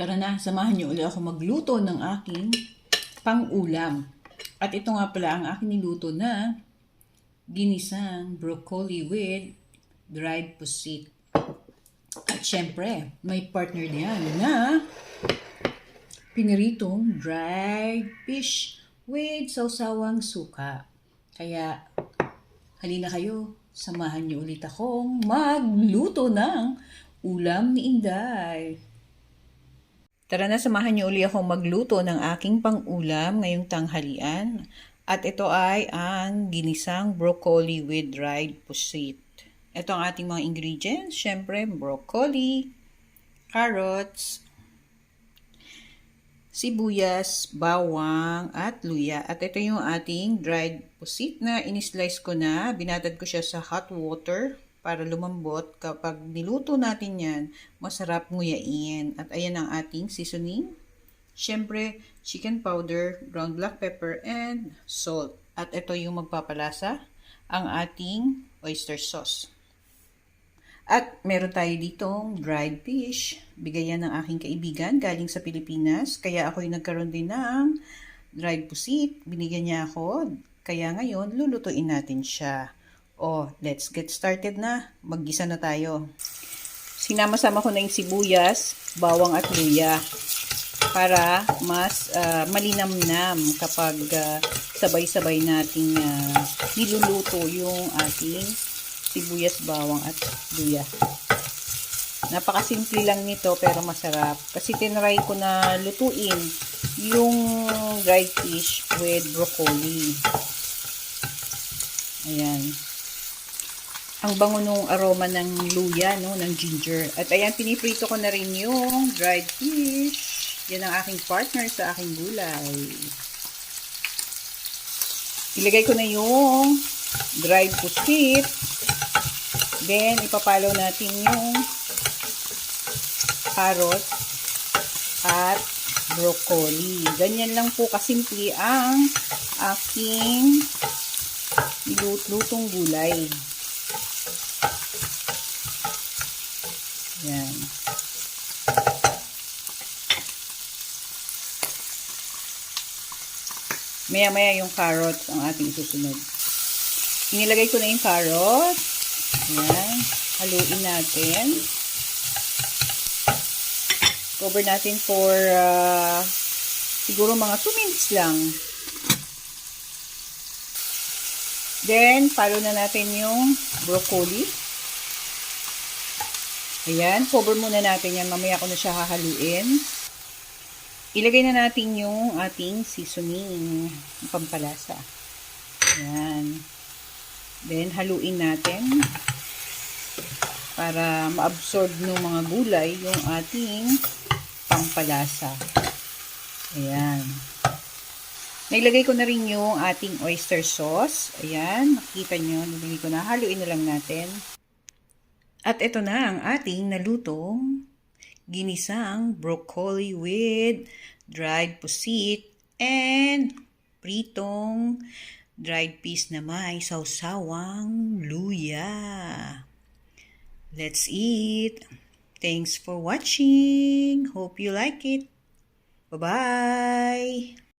Tara na, samahan niyo ulit ako magluto ng aking pang-ulam. At ito nga pala ang aking niluto na ginisang broccoli with dried pusit. At syempre, may partner diyan na piniritong dried fish with sausawang suka. Kaya, halina kayo, samahan niyo ulit akong magluto ng ulam ni Inday. Tara na, samahan niyo uli akong magluto ng aking pang-ulam ngayong tanghalian. At ito ay ang ginisang broccoli with dried pusit. Ito ang ating mga ingredients. Siyempre, broccoli, carrots, sibuyas, bawang, at luya. At ito yung ating dried pusit na inislice ko na. Binatad ko siya sa hot water para lumambot. Kapag niluto natin yan, masarap nguyain. At ayan ang ating seasoning. Siyempre, chicken powder, ground black pepper, and salt. At ito yung magpapalasa, ang ating oyster sauce. At meron tayo ditong dried fish. Bigayan ng aking kaibigan galing sa Pilipinas. Kaya ako yung nagkaroon din ng dried pusit. Binigyan niya ako. Kaya ngayon, lulutuin natin siya. Oh, let's get started na. Maggisa na tayo. Sinama-sama ko na yung sibuyas, bawang at luya para mas uh, malinamnam kapag uh, sabay-sabay nating uh, niluluto yung ating sibuyas, bawang at luya. Napakasimple lang nito pero masarap. Kasi tinry ko na lutuin yung dried fish with broccoli. Ayan. Ang bango nung aroma ng luya, no, ng ginger. At ayan, piniprito ko na rin yung dried fish. Yan ang aking partner sa aking gulay. Ilagay ko na yung dried pusit. Then, ipapalaw natin yung carrot at broccoli. Ganyan lang po kasimple ang aking lutong gulay. Yan. Maya-maya yung carrots ang ating susunod. Inilagay ko na yung carrots. Ayan. Haluin natin. Cover natin for uh, siguro mga 2 minutes lang. Then, follow na natin yung broccoli. Ayan. Cover muna natin yan. Mamaya ko na siya hahaluin. Ilagay na natin yung ating seasoning, pampalasa. Ayan. Then, haluin natin para ma-absorb ng mga gulay yung ating pampalasa. Ayan. Nailagay ko na rin yung ating oyster sauce. Ayan. Makikita nyo. Nilagay ko na. Haluin na lang natin. At ito na ang ating nalutong ginisang broccoli with dried pusit and pritong dried peas na may sausawang luya. Let's eat! Thanks for watching! Hope you like it! Bye-bye!